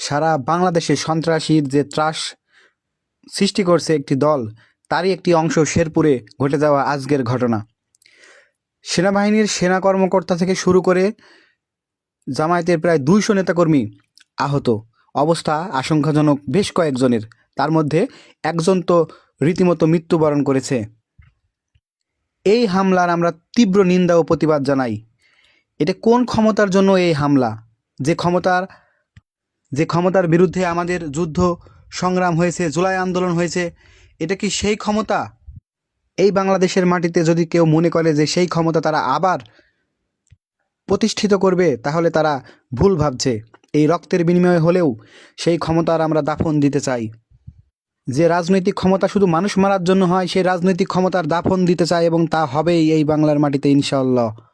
সারা বাংলাদেশে সন্ত্রাসীর যে ত্রাস সৃষ্টি করছে একটি দল, তারই একটি অংশ শেরপুরে ঘটে যাওয়া আজকের ঘটনা। সেনাবাহিনীর সেনা কর্মকর্তা থেকে শুরু করে জামায়াতের প্রায় দুইশো নেতাকর্মী আহত। অবস্থা আশঙ্কাজনক বেশ কয়েকজনের। তার মধ্যে একজন তো রীতিমতো মৃত্যুবরণ করেছে। এই হামলার আমরা তীব্র নিন্দা ও প্রতিবাদ জানাই। এটা কোন ক্ষমতার জন্য এই হামলা? যে ক্ষমতার যে ক্ষমতার বিরুদ্ধে আমাদের যুদ্ধ সংগ্রাম হয়েছে, জুলাই আন্দোলন হয়েছে, এটা কি সেই ক্ষমতা? এই বাংলাদেশের মাটিতে যদি কেউ মনে করে যে সেই ক্ষমতা তারা আবার প্রতিষ্ঠিত করবে, তাহলে তারা ভুল ভাবছে। এই রক্তের বিনিময়ে হলেও সেই ক্ষমতার আমরা দাফন দিতে চাই। যে রাজনৈতিক ক্ষমতা শুধু মানুষ মারার জন্য হয়, সেই রাজনৈতিক ক্ষমতার দাফন দিতে চাই এবং তা হবেই এই বাংলার মাটিতে ইনশাআল্লাহ।